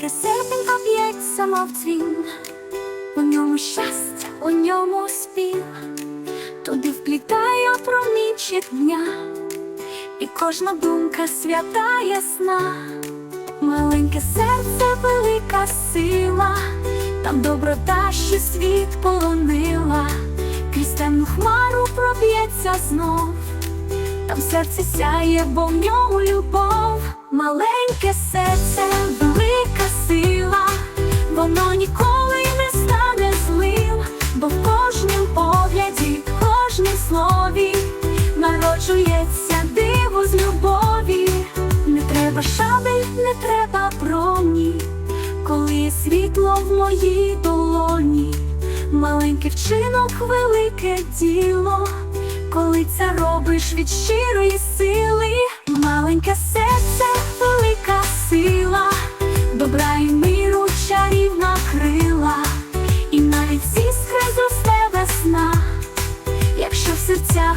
де серденько б'ється, мов дзвін, у ньому щастя, у ньому спів, туди вплітає промінчик дня, і кожна думка свята ясна, маленьке серце, велика сила, там доброта, що світ полонила, крізь темну хмару проб'ється знов. Там серце сяє, бо в ньому любов, маленьке народжується диво з любові. Не треба шабель, не треба броні, коли світло в моїй долоні, маленький вчинок, велике діло. Коли це робиш від щирої сили,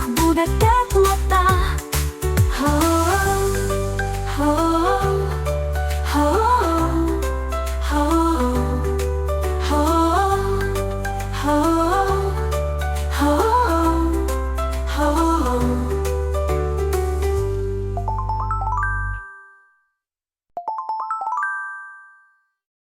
буде теплота.